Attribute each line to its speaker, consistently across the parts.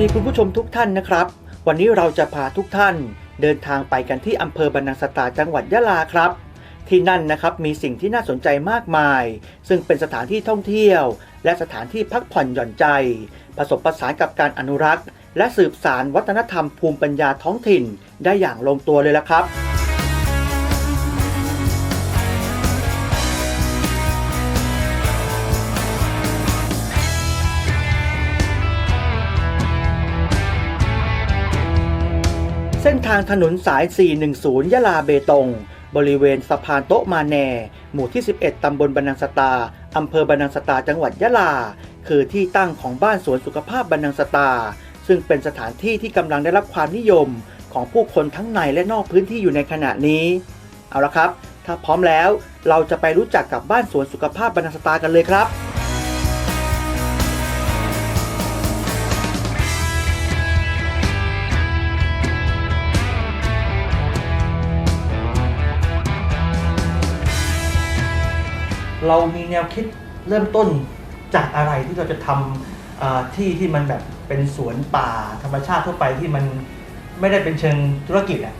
Speaker 1: ดีคุณผู้ชมทุกท่านนะครับ วันนี้เราจะพาทุกท่านเดินทางไปกันที่อำเภอบรรนังสตาจังหวัดยะลาครับ ที่นั่นนะครับมีสิ่งที่น่าสนใจมากมาย ซึ่งเป็นสถานที่ท่องเที่ยว และสถานที่พักผ่อนหย่อนใจ ผสมผสานกับการอนุรักษ์ และสืบสารวัฒนธรรมภูมิปัญญาท้องถิ่น ได้อย่างลงตัวเลยละครับ เส้นทางถนนสาย 410 ยะลาเบตง บริเวณสะพานโต๊ะมาแน หมู่ที่ 11 ตำบลบรรนังสตา อำเภอบรรนังสตา จังหวัดยะลา คือที่ตั้งของบ้านสวนสุขภาพบรรนังสตา ซึ่งเป็นสถานที่ที่กำลังได้รับความนิยมของผู้คนทั้งในและนอกพื้นที่อยู่ในขณะนี้ เอาละครับ ถ้าพร้อมแล้ว เราจะไปรู้จักกับบ้านสวนสุขภาพบรรนังสตากันเลยครับ เรามีแนวคิดเริ่มต้นจากอะไรที่เราจะทำเอ่อที่ที่มันแบบเป็นสวนป่าธรรมชาติทั่วไปที่มันไม่ได้เป็นเชิงธุรกิจอะ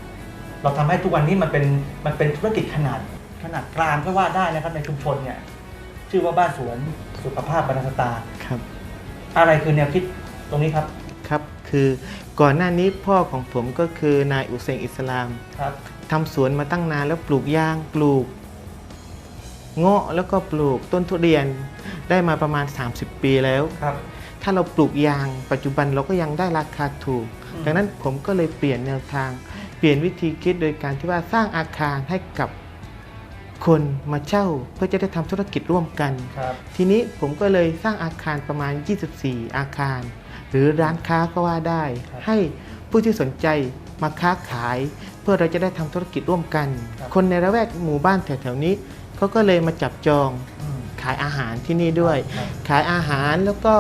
Speaker 1: เราทำให้ทุกวันนี้มันเป็นมันเป็นธุรกิจขนาดขนาดกลางก็ว่าได้นะครับในชุมชนเนี่ยชื่อว่าบ้านสวนสุขภาพบรรณสตา
Speaker 2: ครับ
Speaker 1: อะไรคือแนวคิดตรงนี้ครับ
Speaker 2: ครับคือก่อนหน้านี้พ่อของผมก็คือนายอุเซงอิสลาม
Speaker 1: ครับ
Speaker 2: ทำสวนมาตั้งนานแล้วปลูกยางปลูก เงาะแล้วก็ปลูกต้นทุเรียนได้มาประมาณ 30 ปีแล้ว
Speaker 1: ครับ
Speaker 2: ถ้าเราปลูกยางปัจจุบันเราก็ยังได้ราคาถูก
Speaker 1: อืม
Speaker 2: ดังนั้นผมก็เลยเปลี่ยนแนวทาง เปลี่ยนวิธีคิดโดยการที่ว่าสร้างอาคารให้กับคนมาเช่าเพื่อจะได้ทำธุรกิจร่วมกัน
Speaker 1: ครับ
Speaker 2: ทีนี้ผมก็เลยสร้างอาคารประมาณ 24 อาคาร หรือร้านค้าก็ว่าได้
Speaker 1: ครับ
Speaker 2: ให้ผู้ที่สนใจมาค้าขาย เพื่อเราจะได้ทำธุรกิจร่วมกัน
Speaker 1: ครับ
Speaker 2: คนในระแวกหมู่บ้านแถวๆนี้ เขาก็เลยมาจับจอง
Speaker 1: อืม
Speaker 2: ขายอาหารที่นี่ด้วย
Speaker 1: ครับ
Speaker 2: ขายอาหารแล้วก็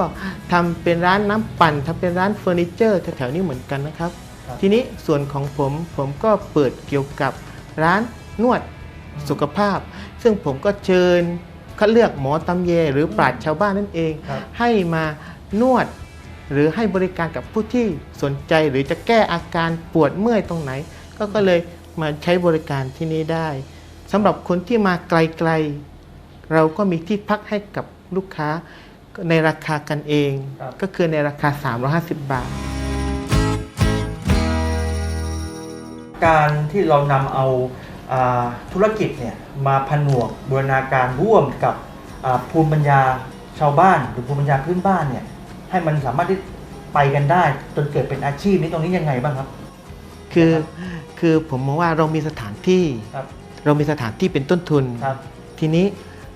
Speaker 2: ทำเป็นร้านน้ำปั่นทำเป็นร้านเฟอร์นิเจอร์แถวๆนี้เหมือนกันนะครับ
Speaker 1: ครับ
Speaker 2: ทีนี้ส่วนของผมผมก็เปิดเกี่ยวกับร้านนวด
Speaker 1: อืม
Speaker 2: สุขภาพ ซึ่งผมก็เชิญคัดเลือกหมอตำเย หรือปราชญ์ชาวบ้านนั่นเอง
Speaker 1: ครับ
Speaker 2: ให้มานวดหรือให้บริการกับผู้ที่สนใจหรือจะแก้อาการปวดเมื่อยตรงไหน ก็ก็เลยมาใช้บริการที่นี่ได้ สำหรับคนที่มาไกลๆ เราก็มีที่พักให้กับลูกค้าในราคากันเอง
Speaker 1: ครับ
Speaker 2: ก็คือในราคา 350 บาท
Speaker 1: การที่เรานำเอาอ่าธุรกิจเนี่ยมาผนวกบูรณาการร่วมกับอ่าภูมิปัญญาชาวบ้าน หรือภูมิปัญญาพื้นบ้านเนี่ยให้มันสามารถที่ไปกันได้จนเกิดเป็นอาชีพนี้ตรงนี้ยังไงบ้างครับ
Speaker 2: คือคือผมมองว่าเรามีสถานที่
Speaker 1: ครับ
Speaker 2: เรามีสถานที่เป็นต้นทุน
Speaker 1: ครับ
Speaker 2: ทีนี้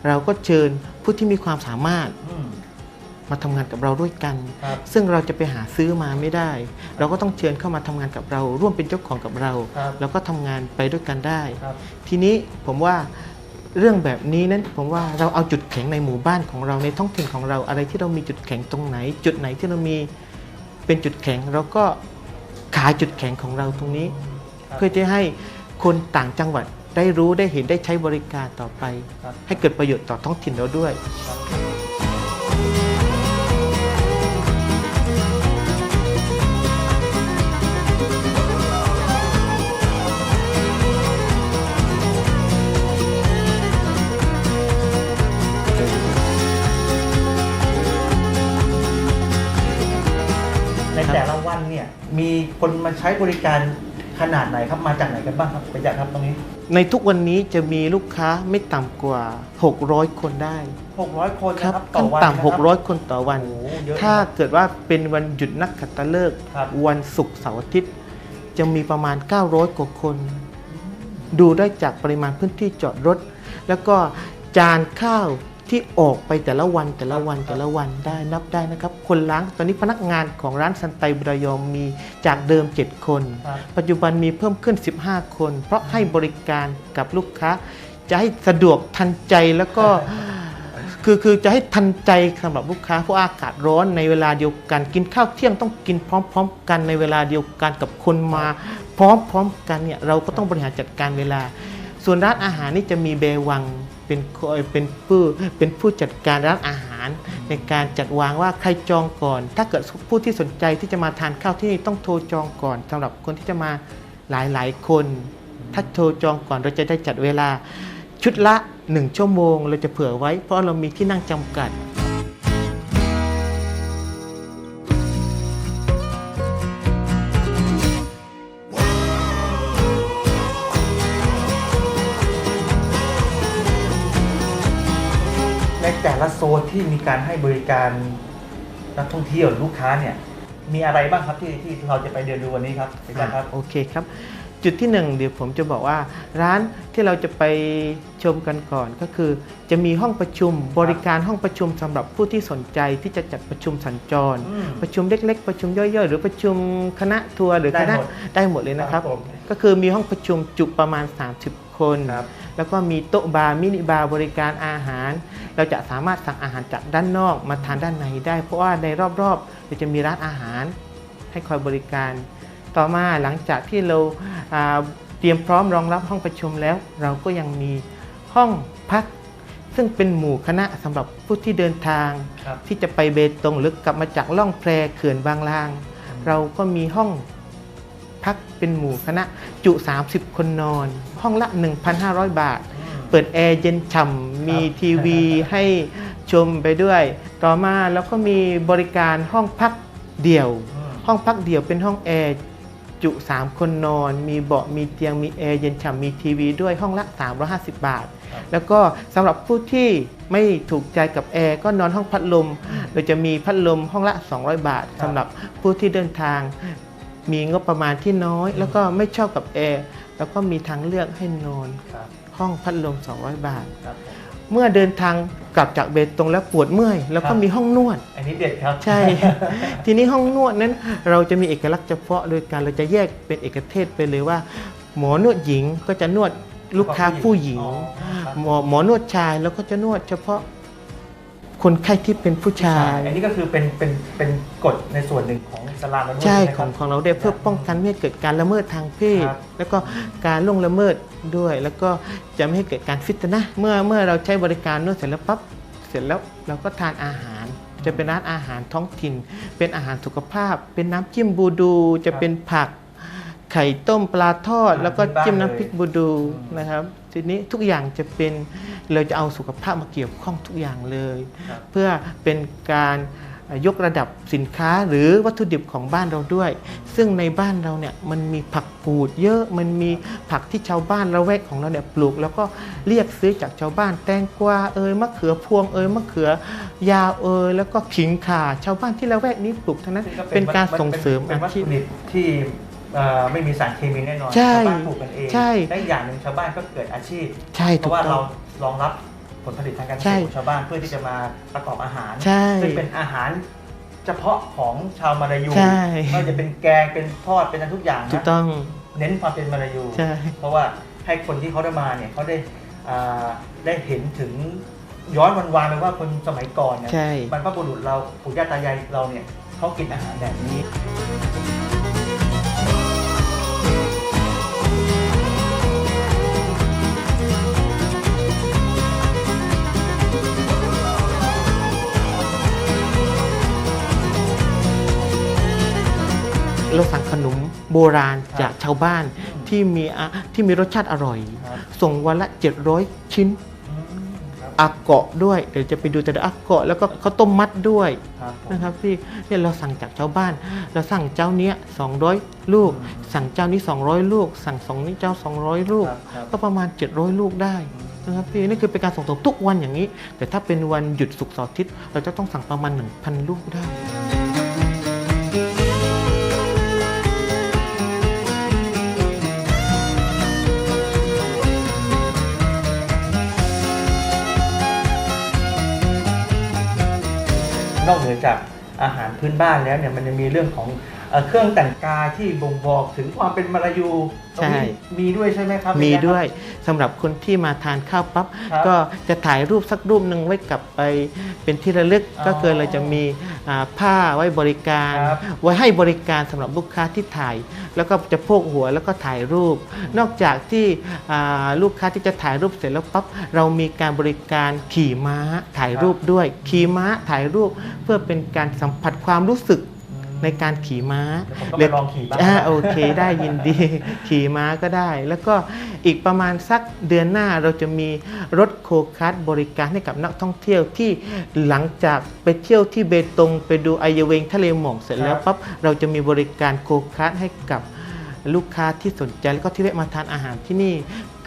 Speaker 2: เราก็เชิญผู้ที่มีความสามารถ
Speaker 1: อืม
Speaker 2: มาทำงานกับเราด้วยกัน
Speaker 1: ครับ
Speaker 2: ซึ่งเราจะไปหาซื้อมาไม่ได้ เราก็ต้องเชิญเข้ามาทำงานกับเรา ร่วมเป็นเจ้าของกับเรา
Speaker 1: ครับ
Speaker 2: แล้วก็ทำงานไปด้วยกันได้
Speaker 1: ครับ
Speaker 2: ทีนี้ผมว่าเรื่องแบบนี้นั้นผมว่าเราเอาจุดแข็งในหมู่บ้านของเราในท้องถิ่นของเราอะไรที่เรามีจุดแข็งตรงไหน จุดไหนที่เรามีเป็นจุดแข็งเราก็ขายจุดแข็งของเราตรงนี้
Speaker 1: ครับ
Speaker 2: เพื่อจะให้คนต่างจังหวัด ได้รู้ได้เห็นได้ใช้บริการต่อไป
Speaker 1: ครับ
Speaker 2: ให้เกิดประโยชน์ต่อท้องถิ่นเราด้วย
Speaker 1: ในแต่ละวันเนี่ยมีคนมาใช้บริการ ขนาดไหนครับมาจากไหนกันบ้างครับประหยัดครับตรงนี้
Speaker 2: ในทุกวันนี้จะมีลูกค้าไม่ต่ำกว่า 600 คนได้
Speaker 1: 600 คน
Speaker 2: ครั
Speaker 1: นะ
Speaker 2: บ
Speaker 1: ครับต่อ
Speaker 2: ขั้น
Speaker 1: วัน
Speaker 2: ต่ำ
Speaker 1: นะครับ
Speaker 2: 600 คนต่อวัน
Speaker 1: โอ้โหเยอะนะ
Speaker 2: ถ้าเกิดว่าเป็นวันหยุดนักขัตฤกษ์
Speaker 1: ครับ
Speaker 2: วันศุกร์เสาร์อาทิตย์จะมีประมาณ 900 กว่าคน ดูได้จากปริมาณพื้นที่จอดรถ แล้วก็จานข้าว ที่ออกไปแต่ละวันแต่ละวันแต่ละวันได้นับได้นะครับ คนล้างตอนนี้พนักงานของร้านสันไตบรายอมมีจากเดิม 7 คน
Speaker 1: ครับ
Speaker 2: ปัจจุบันมีเพิ่มขึ้น 15 คน เพราะให้บริการกับลูกค้า จะให้สะดวกทันใจแล้วก็ คือคือจะให้ทันใจสำหรับลูกค้าเพราะอากาศร้อนในเวลาเดียวกัน กินข้าวเที่ยงต้องกินพร้อม ๆ กันในเวลาเดียวกันกับคนมาพร้อมๆกันเนี่ยเราก็ต้องบริหารจัดการเวลา ส่วนร้านอาหารนี่จะมีเบวัง เป็นคอยเป็นผู้เป็นผู้จัดการร้านอาหาร ในการจัดวางว่าใครจองก่อน ถ้าเกิดผู้ที่สนใจที่จะมาทานข้าวที่นี่ต้องโทรจองก่อนสำหรับคนที่จะมาหลายๆคน ถ้าโทรจองก่อนเราจะได้จัดเวลาชุดละ 1 ชั่วโมง เราจะเผื่อไว้เพราะเรามีที่นั่งจำกัด
Speaker 1: ที่มีการให้บริการนักท่องเที่ยวหรือลูกค้าเนี่ยมีอะไรบ้างครับที่ที่เราจะไปเดินดูวันนี้ครับอาจารย์ครับ
Speaker 2: โอเคครับ จุดที่หนึ่งเดี๋ยวผมจะบอกว่าร้านที่เราจะไปชมกันก่อนก็คือ จะมีห้องประชุมบริการห้องประชุมสำหรับผู้ที่สนใจที่จะจัดประชุมสัญจร
Speaker 1: อืม
Speaker 2: ประชุมเล็ก ๆ ประชุมย่อยๆ หรือประชุมคณะทัวร์หรือ
Speaker 1: ได้
Speaker 2: คณะ
Speaker 1: หมด
Speaker 2: ได้หมดเลยนะครับ
Speaker 1: ครับผม
Speaker 2: ก็คือมีห้องประชุมจุประมาณ 30 คน
Speaker 1: ครับ
Speaker 2: แล้วก็มีโต๊ะบาร์มินิบาร์บริการอาหาร เราจะสามารถสั่งอาหารจากด้านนอกมาทานด้านในได้ เพราะว่าในรอบๆเราจะมีร้านอาหารให้คอยบริการ ต่อมาหลังจากที่เราอ่าเตรียมพร้อมรองรับห้องประชุมแล้ว เราก็ยังมีห้องพัก ซึ่งเป็นหมู่คณะสำหรับผู้ที่เดินทาง
Speaker 1: ครับ
Speaker 2: ที่จะไปเบตงหรือกลับมาจากล่องแพเขื่อนบางลาง เราก็มีห้อง พักเป็นหมู่คณะจุ 30 คนนอน ห้องละ 1,500 บาท เปิดแอร์เย็นฉ่ำมีทีวีให้ชมไปด้วย ต่อมาแล้วก็มีบริการห้องพักเดี่ยว
Speaker 1: อืม
Speaker 2: ห้องพักเดี่ยวเป็นห้องแอร์จุ 3 คนนอน มีเบาะมีเตียงมีแอร์เย็นฉ่ำมีทีวีด้วยห้องละ 350 บาท
Speaker 1: ครับ
Speaker 2: แล้วก็สำหรับผู้ที่ไม่ถูกใจกับแอร์ก็นอนห้องพัดลมเราจะมีพัดลมห้องละ 200 บาท
Speaker 1: ครับ
Speaker 2: สำหรับผู้ที่เดินทาง มีงบประมาณที่น้อย แล้วก็ไม่ชอบกับแอร์แล้วก็มีทางเลือกให้นอน
Speaker 1: ครับ
Speaker 2: ห้องพัดลม 200 บาท
Speaker 1: ครับผม
Speaker 2: เมื่อเดินทางกลับจากเบตงแล้วปวดเมื่อย แล้ว
Speaker 1: ค
Speaker 2: ก็
Speaker 1: รับ
Speaker 2: มีห้องนวด
Speaker 1: อันนี้เด็ดครับ
Speaker 2: ใช่ ทีนี้ห้องนวดนั้นเราจะมีเอกลักษณ์เฉพาะโดยการเราจะแยกเป็นเอกเทศไปเลยว่า หมอนวดหญิงก็จะนวดลูกค้าผู้หญิง
Speaker 1: อ๋อครับ
Speaker 2: หมอหมอนวดชายแล้วก็จะนวดเฉพาะ คนไข้ที่เป็นผู้ชาย
Speaker 1: อันนี้ก็คือเป็นเป็นเป็นกฎในส่วนหนึ่งของอิสลามแล้วด้วย
Speaker 2: ใช่
Speaker 1: ไหม
Speaker 2: ข
Speaker 1: ค
Speaker 2: องของเราได้เพื่อป้องกันไม่ให้เกิดการละเมิดทางเพศ
Speaker 1: ครับ
Speaker 2: แล้วก็การล่วงละเมิดด้วย แล้วก็จะไม่ให้เกิดการฟิตนะ เมื่อเมื่อเราใช้บริการนวดเสร็จแล้วปั๊บเสร็จแล้วเราก็ทานอาหาร จะเป็นร้านอาหารท้องถิ่น เป็นอาหารสุขภาพ เป็นน้ำจิ้มบูดู จะเป็นผัก ไข่ต้มปลาทอด
Speaker 1: อาหาร
Speaker 2: แล้วก็
Speaker 1: ที่บ้าน
Speaker 2: จิ้มน้ำพริกบูดู
Speaker 1: อืม
Speaker 2: นะครับ ทีนี้ทุกอย่างจะเป็นเราจะเอาสุขภาพมาเกี่ยวข้องทุกอย่างเลย
Speaker 1: ครับ
Speaker 2: เพื่อเป็นการยกระดับสินค้าหรือวัตถุดิบของบ้านเราด้วย ซึ่งในบ้านเราเนี่ยมันมีผักกูดเยอะมันมีผักที่ชาวบ้านละแวกของเราเนี่ยปลูก แล้วก็เรียกซื้อจากชาวบ้านแตงกวาเอยมะเขือพวงเอยมะเขือยาวเอยแล้วก็ขิงข่าชาวบ้านที่ละแวกนี้ปลูกทั้งนั้น
Speaker 1: ซึ่ง
Speaker 2: เป็นการส่งเสริม
Speaker 1: เป็น
Speaker 2: อา
Speaker 1: วัต
Speaker 2: ชีพ
Speaker 1: ถุดิบที่ เอ่อไม่มีสารเคมีแน่นอน
Speaker 2: ใช่
Speaker 1: ชาวบ้านปลูกกันเอง
Speaker 2: ใช่
Speaker 1: และอีกอย่างหนึ่งชาวบ้านก็เกิดอาชีพ
Speaker 2: ใช่
Speaker 1: เพ
Speaker 2: ถู
Speaker 1: ราะ
Speaker 2: ก
Speaker 1: ว่า
Speaker 2: ต้
Speaker 1: เรา
Speaker 2: อง
Speaker 1: รองรับผลผลิตทางการเกษ
Speaker 2: ใช่
Speaker 1: ตรของชาวบ้านเพื่อที่จะมาประกอบอาหาร
Speaker 2: ใช่
Speaker 1: ซึ่งเป็นอาหารเฉพาะของชาวมาลายู
Speaker 2: ใช่
Speaker 1: ไม่ว่าจะเป็นแกงเป็นทอดเป็นอะไรทุกอย่าง
Speaker 2: ถูก
Speaker 1: นะ
Speaker 2: ต้อง
Speaker 1: เน้นความเป็นมาลายู
Speaker 2: ใช่
Speaker 1: เพราะว่าให้คนที่เขาได้มาเนี่ยเขาได้อ่าได้เห็นถึงย้อนวันวานไปว่าคนสมัยก่อนเนี่ย
Speaker 2: ใช่
Speaker 1: บรรพบุรุษเราปู่ย่าตายายเราเนี่ยเขากินอาหารแบบนี้
Speaker 2: โบราณจากชาวบ้านที่มีอะที่มีรสชาติอร่อย
Speaker 1: ครับ
Speaker 2: ส่งวันละ 700 ชิ้น
Speaker 1: อืมครับ
Speaker 2: อาเกาะด้วยเดี๋ยวจะไปดูแต่ละอาเกาะแล้วก็ข้าวต้มมัดด้วย
Speaker 1: ครับผม
Speaker 2: นะครับพี่เนี่ยเราสั่งจากชาวบ้าน เราสั่งเจ้าเนี้ย200 ลูก
Speaker 1: อืม
Speaker 2: สั่งเจ้านี้ 200 ลูก สั่งสองนี้เจ้า 200 ลูก
Speaker 1: ครับครับ
Speaker 2: ก็ประมาณ 700 ลูกได้นะครับพี่นี่คือเป็นการส่งตรงทุกวันอย่างนี้ แต่ถ้าเป็นวันหยุดศุกร์เสาร์อาทิตย์เราจะต้องสั่งประมาณ 1,000 ลูกได้
Speaker 1: นอกเหนือจากอาหารพื้นบ้านแล้วเนี่ยมันยังมีเรื่องของ เอ่อเครื่องแต่งกายที่บ่งบอกถึงความเป็นมาลายูตรงนี้
Speaker 2: ใช่
Speaker 1: มีด้วยใช่ไหมครับ
Speaker 2: มี
Speaker 1: เป็นไงครับ
Speaker 2: ด้วยสำหรับคนที่มาทานข้าวปั๊บ
Speaker 1: ครับ
Speaker 2: ก็จะถ่ายรูปสักรูปหนึ่งไว้กลับไปเป็นที่ระลึก
Speaker 1: อ๋อ
Speaker 2: ก็คือเราจะมีอ่าผ้าไว้บริการ
Speaker 1: ครับ
Speaker 2: ไว้ให้บริการสำหรับลูกค้าที่ถ่าย แล้วก็จะโพกหัวแล้วก็ถ่ายรูป นอกจากที่อ่าลูกค้าที่จะถ่ายรูปเสร็จแล้วปั๊บเรามีการบริการขี่ม้าถ่ายรูปด้วย ขี่ม้าถ่ายรูปเพื่อเป็นการสัมผัสความรู้สึก ในการขี่ม้า
Speaker 1: เดี๋ยวผมต้องไปลองขี่บ้าง
Speaker 2: อ่าโอเคได้ยินดี ขี่ม้าก็ได้ แล้วก็อีกประมาณสักเดือนหน้าเราจะมีรถโคคาร์ทบริการให้กับนักท่องเที่ยวที่หลังจากไปเที่ยวที่เบตงไปดูไอเยเวงทะเลหมอกเสร็จแล้วปั๊บเราจะมีบริการโคคาร์ทให้กับลูกค้าที่สนใจแล้วก็ที่แวะมาทานอาหารที่นี่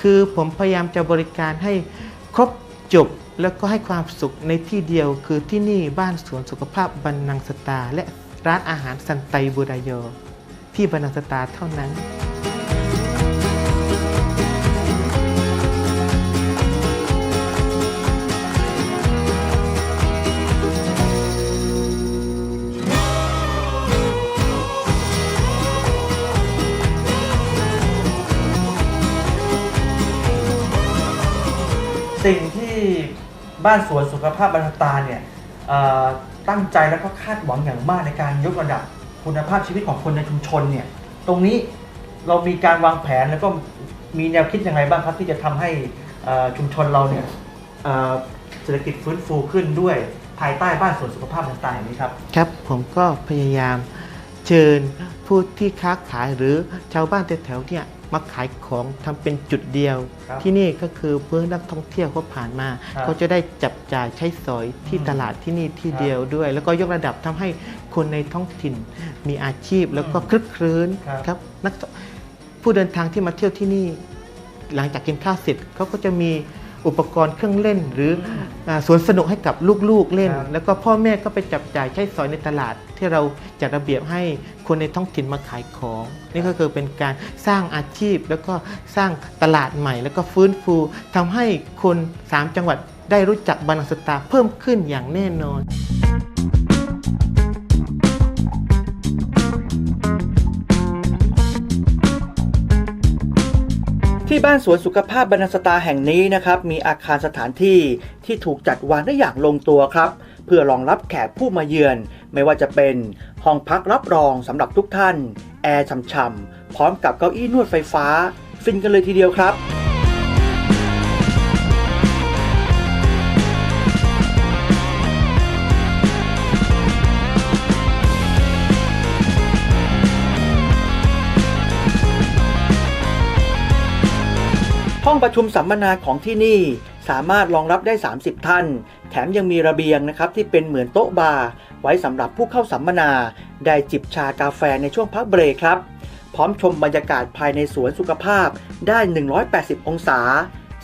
Speaker 2: คือผมพยายามจะบริการให้ครบจบแล้วก็ให้ความสุขในที่เดียวคือที่นี่บ้านสวนสุขภาพบันนังสตาร์และ ร้านอาหารสันไตบูรายอที่บรรนังสตาเท่านั้น
Speaker 1: สิ่งที่บ้านสวนสุขภาพบรรณตาเนี่ยเอ่อ ตั้งใจแล้วก็คาดหวังอย่างมากในการยกระดับคุณภาพชีวิตของคนในชุมชนเนี่ยตรงนี้เรามีการวางแผนแล้วก็มีแนวคิดยังไงบ้างครับที่จะทำให้ชุมชนเราเนี่ยเศรษฐกิจฟื้นฟูขึ้นด้วยภายใต้บ้านสวนสุขภาพบรรณตาอย่างนี้ครับ
Speaker 2: ครับผมก็พยายามเชิญผู้ที่ค้าขายหรือชาวบ้านแถวๆเนี่ย มาขายของทำเป็นจุดเดียว
Speaker 1: ครับ
Speaker 2: ที่นี่ก็คือเพื่อนักท่องเที่ยวเขาผ่านมา
Speaker 1: ครับ
Speaker 2: เขาจะได้จับจ่ายใช้สอยที่
Speaker 1: อืม
Speaker 2: ตลาดที่นี่ที่
Speaker 1: ครับ
Speaker 2: เดียวด้วย แล้วก็ยกระดับทำให้คนในท้องถิ่นมีอาชีพแล้วก็คลึกครื้น
Speaker 1: ครับ
Speaker 2: ครับนักผู้เดินทางที่มาเที่ยวที่นี่ หลังจากกินข้าวเสร็จเขาก็จะมีอุปกรณ์เครื่องเล่นหรืออา สวนสนุกให้กับลูกๆเล่น
Speaker 1: ครับ
Speaker 2: แล้วก็พ่อแม่ก็ไปจับจ่ายใช้สอยในตลาด ที่เราจัดระเบียบให้คนในท้องถิ่นมาขายของ นี่ก็คือเป็นการสร้างอาชีพ แล้วก็สร้างตลาดใหม่ แล้วก็ฟื้นฟูทำให้คน 3 จังหวัดได้รู้จักบานังสตาเพิ่มขึ้นอย่างแน่นอน
Speaker 1: ที่บ้านสวนสุขภาพบรรณสตาแห่งนี้นะครับมีอาคารสถานที่ที่ถูกจัดวางได้อย่างลงตัวครับเพื่อรองรับแขกผู้มาเยือน ไม่ว่าจะเป็นห้องพักรับรองสำหรับทุกท่าน แอร์ฉ่ำๆพร้อมกับเก้าอี้นวดไฟฟ้า ฟินกันเลยทีเดียวครับ องประชุมสัมมนาของที่นี่ สามารถรองรับได้ 30 ท่าน แถมยังมีระเบียงนะครับที่เป็นเหมือนโต๊ะบาร์ไว้สำหรับผู้เข้าสัมมนา ได้จิบชากาแฟในช่วงพักเบรคครับ พร้อมชมบรรยากาศภายในสวนสุขภาพได้ 180 องศา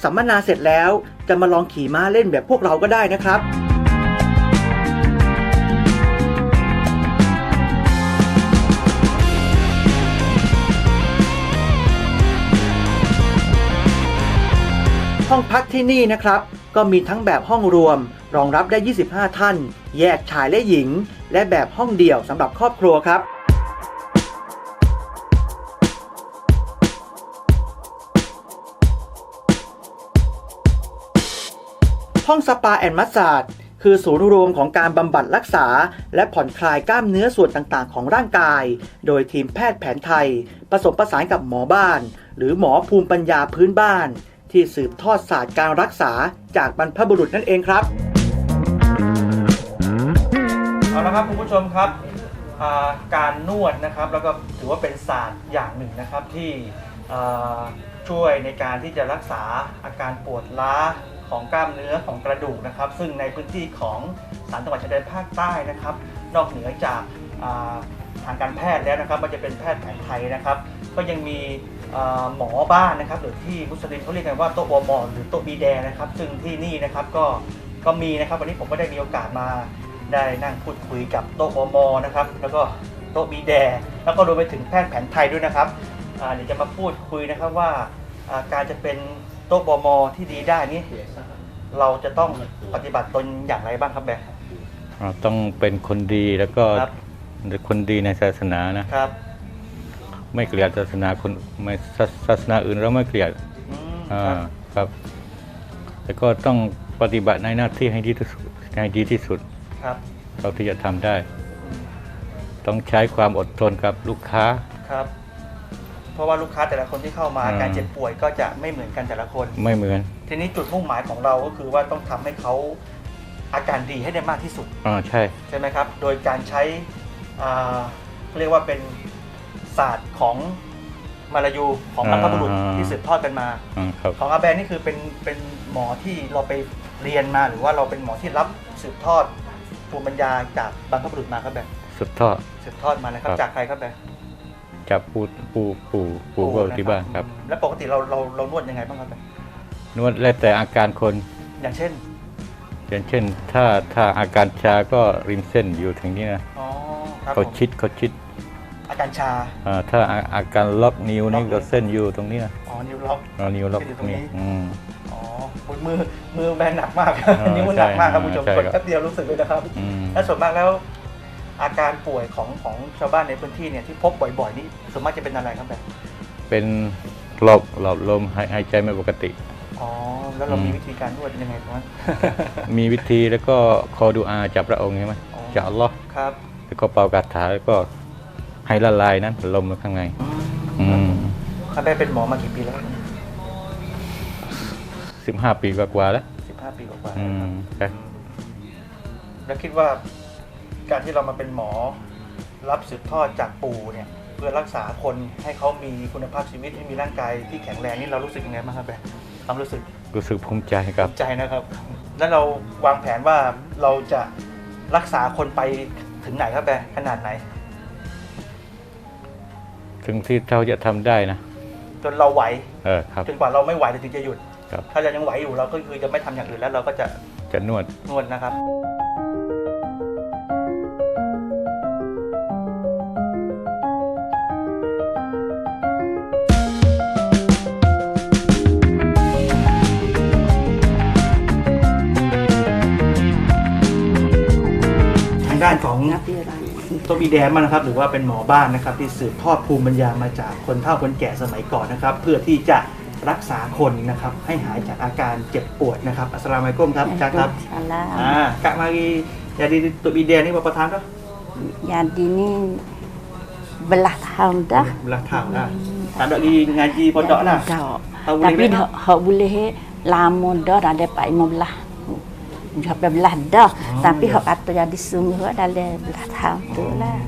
Speaker 1: สัมมนาเสร็จแล้วจะมาลองขี่ม้าเล่นแบบพวกเราก็ได้นะครับ ห้องพักที่นี่นะครับ ก็มีทั้งแบบห้องรวม รองรับได้ 25 ท่าน แยกชายและหญิง และแบบห้องเดี่ยวสำหรับครอบครัวครับ ห้องสปาแอนด์มัสซาจคือศูนย์รวมของการบำบัดรักษา และผ่อนคลายกล้ามเนื้อส่วนต่างๆ ของร่างกาย โดยทีมแพทย์แผนไทย ผสมผสานกับหมอบ้าน หรือหมอภูมิปัญญาพื้นบ้าน ที่สืบทอดศาสตร์การรักษาจากบรรพบุรุษนั่นเองครับ เอาละครับคุณผู้ชมครับอ่าการนวดนะครับแล้วก็ถือว่าเป็นศาสตร์อย่างหนึ่งนะครับที่อ่าช่วยในการที่จะรักษาอาการปวดล้าของกล้ามเนื้อของกระดูกนะครับ ซึ่งในพื้นที่ของสามจังหวัดชายแดนภาคใต้นะครับ นอกเหนือจากอ่าทางการแพทย์แล้วนะครับมันจะเป็นแพทย์แผนไทยนะครับ ก็ยังมี หมอบ้านนะครับหรือที่มุสลิมเขาเรียกกันว่าโต๊ะวอมอหรือโต๊ะบีแดนะครับ ซึ่งที่นี่นะครับก็ก็มีนะครับ วันนี้ผมก็ได้มีโอกาสมาได้นั่งพูดคุยกับโต๊ะอมนะครับ แล้วก็โต๊ะบีแดแล้วก็รวมไปถึงแพทย์แผนไทยด้วยนะครับอ่าเดี๋ยวจะมาพูดคุยนะครับว่าอ่าการจะเป็นโต๊ะบมที่ดีได้นี่เราจะต้องปฏิบัติตนอย่างไรบ้างครับแบงค์
Speaker 3: ออ่าต้องเป็นคนดีแล้วก็
Speaker 1: ครับ
Speaker 3: คนดีในศาสนานะ
Speaker 1: ครับ
Speaker 3: ไม่เกลียดศาสนาคนไม่ศาศาสนาอื่นเราไม่เกลียด
Speaker 1: อืม
Speaker 3: อ่า
Speaker 1: ครับ
Speaker 3: ครับแล้วก็ต้องปฏิบัติในหน้าที่ให้ดีที่สุดให้ดีที่สุด
Speaker 1: ครับ
Speaker 3: เท่าที่จะทำได้ ต้องใช้ความอดทนกับลูกค้า
Speaker 1: ครับเพราะว่าลูกค้าแต่ละคนที่เข้ามา
Speaker 3: อืม
Speaker 1: การเจ็บป่วยก็จะไม่เหมือนกันแต่ละคน
Speaker 3: ไม่เหมือน
Speaker 1: ทีนี้จุดมุ่งหมายของเราก็คือว่าต้องทำให้เขาอาการดีให้ได้มากที่สุด
Speaker 3: อ่าใช่
Speaker 1: ใช่ไหมครับ โดยการใช้อ่าเรียกว่าเป็น ศาสตร์ของมาลายูของบรรพบุรุษที่สืบทอดกันมา
Speaker 3: อ่าครับ
Speaker 1: ของอาแบนนี่คือเป็นเป็นหมอที่เราไปเรียนมาหรือว่าเราเป็นหมอที่รับสืบทอดภูมิปัญญาจากบรรพบุรุษมาครับแบบ
Speaker 3: สุดทอด
Speaker 1: สืบทอดมานะครับ
Speaker 3: ครับ
Speaker 1: จากใครครับแบบ
Speaker 3: จากปูปูปูปูก็
Speaker 1: นะ
Speaker 3: ที่บ้านครับ
Speaker 1: แล้วปกติเราเราเรานวดยังไงบ้างครับแบบ
Speaker 3: นวดแล้วแต่อาการคน
Speaker 1: อย่างเช่น
Speaker 3: อย่างเช่น ถ้าถ้าอาการชาก็ริมเส้นอยู่ถึงนี้นะ
Speaker 1: อ๋อครับ
Speaker 3: เขา
Speaker 1: ผม
Speaker 3: ชิดเขาชิด
Speaker 1: อาการชา
Speaker 3: อ่าถ้าอาอาการล็อกนิ้ว
Speaker 1: ล็
Speaker 3: นี่
Speaker 1: อกนิ้ว
Speaker 3: ก็เส้นอยู่ตรงนี้นะ
Speaker 1: อ๋อนิ้วล็อก
Speaker 3: เอานิ้วล็อก
Speaker 1: เส้นอยู่ตรงนี้
Speaker 3: นี่อืม
Speaker 1: อ๋ออุ๊ยมือมือแบนหนักมาก
Speaker 3: อ่า
Speaker 1: นิ้วหนักมากครับ
Speaker 3: ใช่
Speaker 1: คุณผู้ชม
Speaker 3: ใช่
Speaker 1: กด
Speaker 3: ครับ
Speaker 1: แป๊บเดียวรู้สึกเลยนะครับ
Speaker 3: อืม
Speaker 1: และส่วนมากแล้ว อาการป่วยของของชาวบ้านในพื้นที่เนี่ยที่พบบ่อยๆนี่ส่วนมากจะเป็นอะไรครับแบบ
Speaker 3: เป็นหลบหลบลมหายหายใจไม่ปกติ
Speaker 1: อ๋อแล้วเรา
Speaker 3: อืม
Speaker 1: มีวิธีการนวดยังไงบ้าง
Speaker 3: มีวิธีแล้วก็คอดูอาจากพระองค์ใช่ไหม
Speaker 1: อ๋อ
Speaker 3: จากอัลลอฮ์
Speaker 1: ครับ
Speaker 3: แล้วก็เป่ากาถาแล้วก็ ให้ละลายนั้นลมข้างในอืม
Speaker 1: อาแบนเป็นหมอมากี่ปีแล้ว
Speaker 3: สิบห้าปีกว่าๆแล้ว
Speaker 1: สิบห้าปีกว่าๆ
Speaker 3: อืม
Speaker 1: นะ
Speaker 3: ค
Speaker 1: ค
Speaker 3: รั
Speaker 1: รับบแล้วคิดว่าการที่เรามาเป็นหมอ รับสืบทอดจากปู่เนี่ย เพื่อรักษาคนให้เขามีคุณภาพชีวิตให้มีร่างกายที่แข็งแรงนี่เรารู้สึกยังไงบ้างครับแบนความรู้สึก
Speaker 3: รู้สึกภูมิใจครับ
Speaker 1: ใจนะครับ แล้วเราวางแผนว่าเราจะรักษาคนไปถึงไหนครับแบร์ขนาดไหน
Speaker 3: ถึงที่เราจะทำได้นะ
Speaker 1: จนเราไหว
Speaker 3: เออครับ
Speaker 1: จนกว่าเราไม่ไหวเราถึงจะหยุด
Speaker 3: ครับ
Speaker 1: ถ้าเรายังไหวอยู่เราก็คือจะไม่ทำอย่างอื่นแล้วเราก็จะ
Speaker 3: จะนวด
Speaker 1: นวดนะครับ ทางด้านของ ตัวบีแดนมานะครับหรือว่าเป็นหมอบ้านนะครับที่สืบทอดภูมิปัญญามาจากคนเฒ่าคนแก่สมัยก่อนนะครับ เพื่อที่จะรักษาคนนะครับให้หายจากอาการเจ็บปวดนะครับอัสสลามุอะลัยกุมครับอาจารย์ครับ
Speaker 4: Salam.
Speaker 1: อ่ากะมารี jadi ตัวบีแดนนี่ berapa tahun dah
Speaker 4: Jadi ni belah tahun dah.
Speaker 1: belah tahun dah tak ada lagi ngaji pondok lah
Speaker 4: Tak.
Speaker 1: Tahu boleh
Speaker 4: Tapi
Speaker 1: belah?
Speaker 4: hak hak boleh lama dah dah dapat 15. Sampai belah dah. Tapi
Speaker 1: ya.
Speaker 4: hak kata jadi sungguh dalam belah tahun tu lah.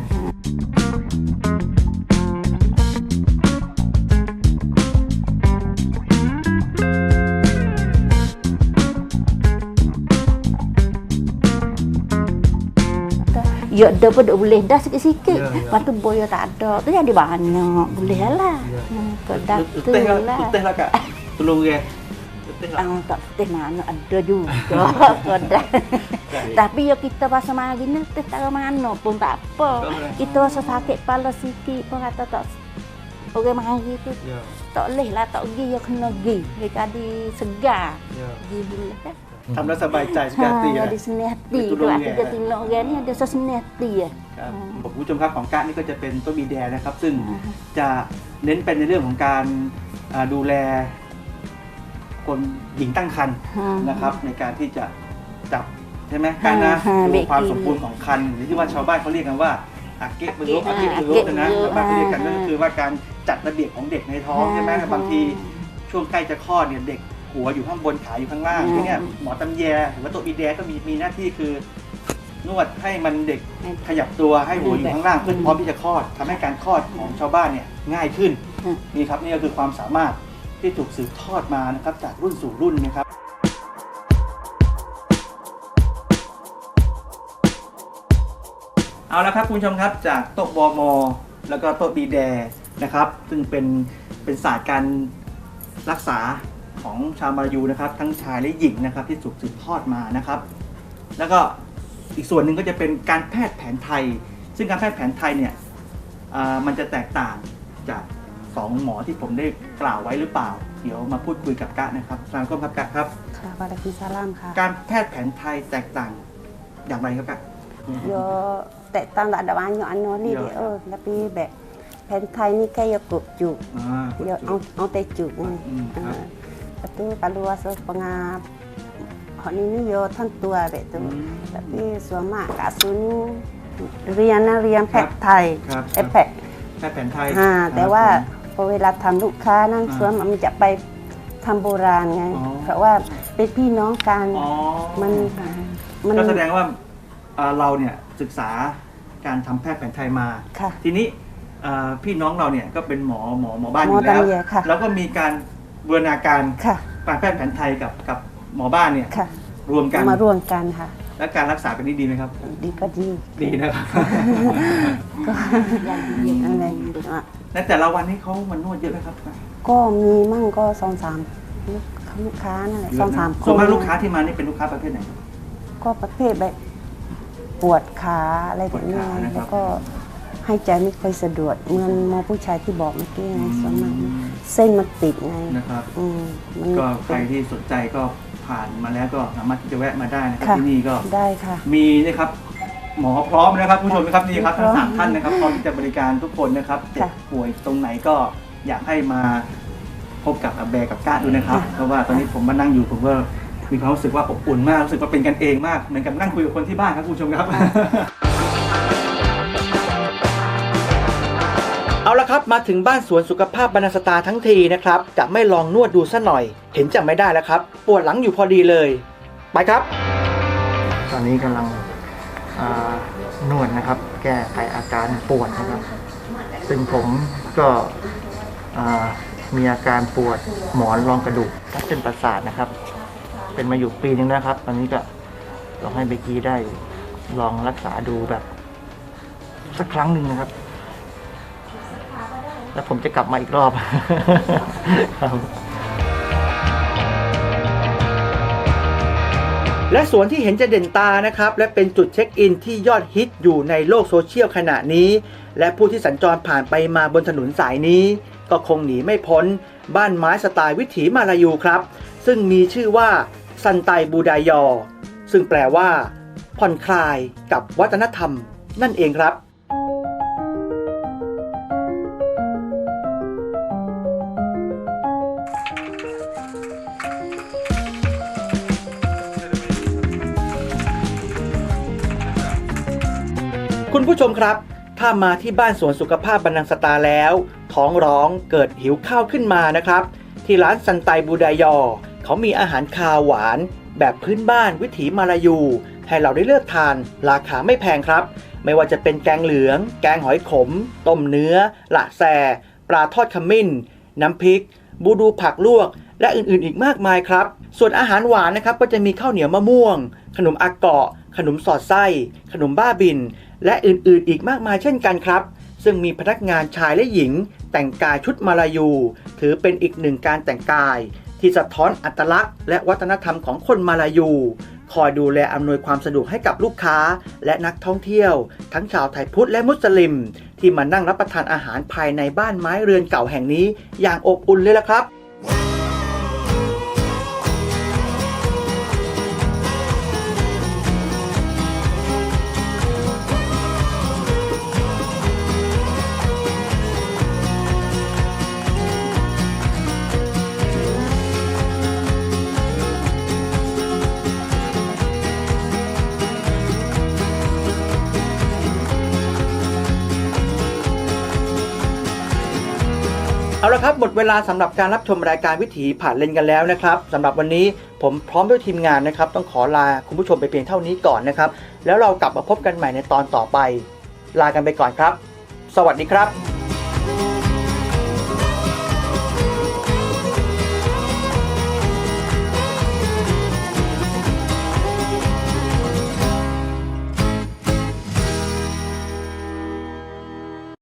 Speaker 4: Ya ada pun tak boleh dah sikit-sikit.
Speaker 1: Ya, ya.
Speaker 4: Lepas tu boya tak ada. Tu jadi banyak. Boleh lah.
Speaker 1: Ya.
Speaker 4: Hmm, Kedak tu
Speaker 1: letih lah
Speaker 4: lah.
Speaker 1: letih lah kak tolong dia letih lah
Speaker 4: Ah, tak teh mana ada juga kedak. Tapi ya kita pasal mari ni teh tak mana pun tak apa.
Speaker 1: Tak boleh.
Speaker 4: Kita rasa sakit kepala sikit pun kata tak orang mari tu
Speaker 1: ya
Speaker 4: tak leh lah tak pergi ya kena pergi. Dia jadi segar.
Speaker 1: ya
Speaker 4: Pergi boleh kan.
Speaker 1: ทำแล้วสบายใจสุขภาพดี
Speaker 4: Ha,
Speaker 1: นะ
Speaker 4: ada seni hati
Speaker 1: Betul
Speaker 4: tu
Speaker 1: dong,
Speaker 4: aku
Speaker 1: ya.
Speaker 4: dia tengok orang ni ada seni hati ya.
Speaker 1: ครับผมคุณผู้ชมครับของกะนี่ก็จะเป็นต้นบีแดนนะครับ ซึ่งจะเน้นเป็นในเรื่องของการอ่าดูแล คนหญิงตั้งครรภ์
Speaker 4: Ha.
Speaker 1: นะครับ ในการที่จะจับใช่ไหมการนะ
Speaker 4: ฮะ
Speaker 1: ดู
Speaker 4: เบรก
Speaker 1: ความ
Speaker 4: กิ้ง
Speaker 1: สมบูรณ์ของครรภ์หรือที่ว่าชาวบ้านเขาเรียกกันว่าอาเกะเบลุอา
Speaker 4: อา
Speaker 1: เกะ
Speaker 4: เกะ
Speaker 1: เบลุนะ
Speaker 4: เบลุ
Speaker 1: ชาวบ้านเขาเรียกกัน
Speaker 4: อ่า
Speaker 1: ก็คือว่าการจัดระเบียบของเด็กในท้องใช่ไหม
Speaker 4: อ่า
Speaker 1: บางทีช่วงใกล้จะคลอดเนี่ยเด็กหัวอยู่ข้างบนขาอยู่ข้างล่าง
Speaker 4: อ่า
Speaker 1: ที่เนี่ยหมอตำแยหรือว่าตัวบีแดก็มีมีหน้าที่คือนวดให้มันเด็กขยับตัวให้หัวอยู่ข้างล่างเพื่อพร้อมที่จะคลอดทำให้การคลอดของชาวบ้านเนี่ยง่ายขึ้น
Speaker 4: อืม
Speaker 1: นี่ครับนี่ก็คือความสามารถ ที่ถูกสืบทอดมานะครับจากรุ่นสู่รุ่นนะครับเอาละครับคุณผู้ชมครับจากโต๊ะบอมอแล้วก็โต๊ะบีแดนะครับ ซึ่งเป็นเป็นศาสตร์การรักษาของชาวมาลายูนะครับ ทั้งชายและหญิงนะครับ ที่ถูกสืบทอดมานะครับ แล้วก็อีกส่วนหนึ่งก็จะเป็นการแพทย์แผนไทย ซึ่งการแพทย์แผนไทยเนี่ยมันจะแตกต่างจาก สองหมอที่ผมได้กล่าวไว้หรือเปล่า เดี๋ยวมาพูดคุยกับกะนะครับสลามก้มครับกะครับ
Speaker 4: ค่ะวะอะลัยกุมสลามค่ะ
Speaker 1: การแพทย์แผนไทยแตกต่างอย่างไรครับกะ
Speaker 5: Yo tak tahu tak ada banyak anu ni
Speaker 1: Ya,
Speaker 5: dia.
Speaker 1: ya.
Speaker 5: Oh, tapi beg pen Thai ni kan yo kup juk.
Speaker 1: อ่า
Speaker 5: Yo au au te juk ni.
Speaker 1: Hmm,
Speaker 5: Ha.
Speaker 1: ครับ
Speaker 5: Lepas tu kalau rasa pengap Hak ni ni yo thân tua beg tu.
Speaker 1: Hmm.
Speaker 5: Tapi suama kat sini ria na ria
Speaker 1: ครั
Speaker 5: pek
Speaker 1: บ
Speaker 5: Thai.
Speaker 1: ครับ
Speaker 5: เอฟแพก
Speaker 1: แพทย์แผนไทย
Speaker 5: อ่าแต่ว่า
Speaker 1: ครับ
Speaker 5: พอเวลาทำลูกค้านั่น
Speaker 1: อ่า
Speaker 5: ส่วนมันจะไปทำโบราณไง
Speaker 1: อ๋อ
Speaker 5: เพราะว่าเป็นพี่น้องกัน
Speaker 1: อ๋อ
Speaker 5: มันมัน
Speaker 1: ก็แสดงว่าอ่าเราเนี่ยศึกษาการทำแพทย์แผนไทยมา
Speaker 5: ค่ะ
Speaker 1: ทีนี้อ่าพี่น้องเราเนี่ยก็เป็นหมอหมอหมอบ้านอ
Speaker 5: หมอยู่
Speaker 1: แล้ว
Speaker 5: ตำเยค่ะ
Speaker 1: แล้วก็มีการบูรณาการ
Speaker 5: ค่ะ
Speaker 1: การแพทย์แผนไทยกับกับหมอบ้านเนี่ย
Speaker 5: ค่ะ
Speaker 1: รวมกัน
Speaker 5: มารวมกันค่ะ
Speaker 1: แล้วการรักษาเป็นนี่ดีไหมครับ
Speaker 5: ดีก็ดี
Speaker 1: ดีนะครับ
Speaker 5: ก็อะไรอะ
Speaker 1: ในแต่ละวันนี้เขามานวดเยอะไหมครับ
Speaker 5: ก็มีมั่งก็สองสามลูกค้านั่นแหละสองสามค
Speaker 1: ส่วน
Speaker 5: น
Speaker 1: มากลูกค้าที่มานี่เป็นลูกค้าประเภทไหน
Speaker 5: ก็ประเภทแบบปวดขาอะไรแบบนี้
Speaker 1: ปวดขานะครับ
Speaker 5: แล้วก็ให้ใจไม่ค่อยสะดวกเหมือนหมอผู้ชายที่บอกเมื่อกี้ไง
Speaker 1: อืม
Speaker 5: ส่วนมากเส้นมันติดไง
Speaker 1: นะครับ
Speaker 5: อืมมัน
Speaker 1: ก็ใคร
Speaker 5: เป็น
Speaker 1: ที่สนใจก็ ผ่านมาแล้วก็สามารถที่จะแวะมาได้นะครับ
Speaker 5: ค่ะ
Speaker 1: ที่นี่ก็
Speaker 5: ได้ค่ะ
Speaker 1: มีนะครับหมอพร้อมนะครับผู้ชมนะครับนี่ครับ
Speaker 5: พร้
Speaker 1: ทั้
Speaker 5: องม
Speaker 1: สามท่านนะครับพร้อมที่จะบริการทุกคนนะครับเจ็บ
Speaker 5: ค่ะ
Speaker 1: ป่วยตรงไหนก็อยากให้มาพบกับอาแบกับก้าดูนะครับ
Speaker 5: ค่ะ
Speaker 1: เพราะว่าตอนนี้ผมมานั่งอยู่ผมก็มีความรู้สึกว่าอบอุ่นมากรู้สึกว่าเป็นกันเองมากเหมือนกับนั่งคุยกับคนที่บ้านครับคุณผู้ชมครับ เอาละครับมาถึงบ้านสวนสุขภาพบรรณสตาทั้งทีนะครับ จะไม่ลองนวดดูซะหน่อย เห็นจะไม่ได้แล้วครับ ปวดหลังอยู่พอดีเลย ไปครับ ตอนนี้กำลังอ่านวดนะครับ แก้ไขอาการปวดนะครับ ซึ่งผมก็อ่ามีอาการปวดหมอนรองกระดูกทับเส้นประสาทนะครับ เป็นมาอยู่ปีนึงแล้วครับ ตอนนี้ก็ลองให้เบกกี้ได้ลองรักษาดูแบบ สักครั้งหนึ่งนะครับ แล้วผมจะกลับมาอีกรอบครับและสวนที่เห็นจะเด่นตานะครับ และเป็นจุดเช็คอินที่ยอดฮิตอยู่ในโลกโซเชียลขณะนี้ และผู้ที่สัญจรผ่านไปมาบนถนนสายนี้ ก็คงหนีไม่พ้น บ้านไม้สไตล์วิถีมาลายูครับ ซึ่งมีชื่อว่าซันไตบูดายอ ซึ่งแปลว่า ผ่อนคลายกับวัฒนธรรม นั่นเองครับ ผู้ชมครับ ถ้ามาที่บ้านสวนสุขภาพบรรนังสตาแล้ว ท้องร้องเกิดหิวข้าวขึ้นมานะครับ ที่ร้านซันไตบูดายอ เขามีอาหารคาวหวาน แบบพื้นบ้านวิถีมาลายู ให้เราได้เลือกทาน ราคาไม่แพงครับ ไม่ว่าจะเป็นแกงเหลือง แกงหอยขม ต้มเนื้อละแซ ปลาทอดขมิ้น น้ำพริก บูดูผักลวก และอื่นๆ อีกมากมายครับ ส่วนอาหารหวานนะครับก็จะมีข้าวเหนียวมะม่วง ขนมอาเกาะ ขนมสอดไส้ ขนมบ้าบิน และอื่นๆ อีกมากมายเช่นกันครับ ซึ่งมีพนักงานชายและหญิง แต่งกายชุดมาลายู ถือเป็นอีกหนึ่งการแต่งกาย ที่สะท้อนอัตลักษณ์ และวัฒนธรรมของคนมาลายู คอยดูแลอำนวยความสะดวกให้กับลูกค้า และนักท่องเที่ยว ทั้งชาวไทยพุทธและมุสลิม ที่มานั่งรับประทานอาหารภายในบ้านไม้เรือนเก่าแห่งนี้ อย่างอบอุ่นเลยละครับ หมดเวลาสำหรับการรับชมรายการวิถีผ่านเลนกันแล้วนะครับสำหรับวันนี้ผมพร้อมด้วยทีมงานนะครับ ต้องขอลาคุณผู้ชมไปเพียงเท่านี้ก่อนนะครับ แล้วเรากลับมาพบกันใหม่ในตอนต่อไป ลากันไปก่อนครับ สวัสดีครับ